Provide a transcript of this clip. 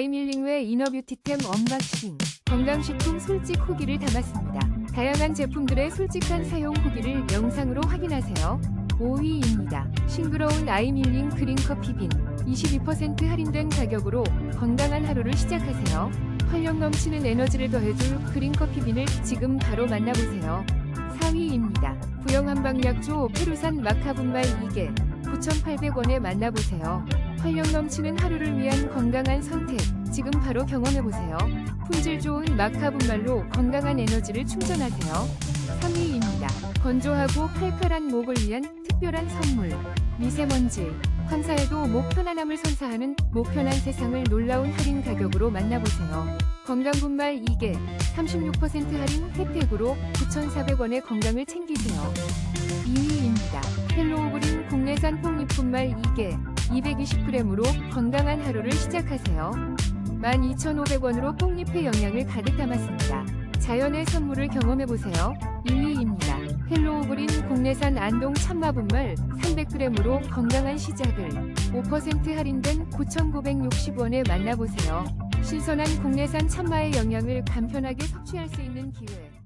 아이밀링 외 이너뷰티템 언박싱 건강식품 솔직 후기를 담았습니다. 다양한 제품들의 솔직한 사용 후기를 영상으로 확인하세요. 5위입니다. 싱그러운 아이밀링 그린커피 빈 22% 할인된 가격으로 건강한 하루를 시작하세요. 활력 넘치는 에너지를 더해줄 그린커피 빈을 지금 바로 만나보세요. 4위입니다. 부영 한방약초 페루산 마카분말 2개 9,800원에 만나보세요. 활력 넘치는 하루를 위한 건강한 선택 지금 바로 경험해보세요. 품질 좋은 마카 분말로 건강한 에너지를 충전하세요. 3위입니다. 건조하고 칼칼한 목을 위한 특별한 선물 미세먼지 황사에도 목 편안함을 선사하는 목 편한 세상을 놀라운 할인 가격으로 만나보세요. 건강 분말 2개 36% 할인 혜택으로 9,400원의 건강을 챙기세요. 2위입니다. 헬로우 그린 국내산 폭립 분말 2개 220g으로 건강한 하루를 시작하세요. 12,500원으로 폭립의 영양을 가득 담았습니다. 자연의 선물을 경험해보세요. 1위입니다. 헬로우 그린 국내산 안동 참마분말 300g으로 건강한 시작을 5% 할인된 9,960원에 만나보세요. 신선한 국내산 참마의 영양을 간편하게 섭취할 수 있는 기회.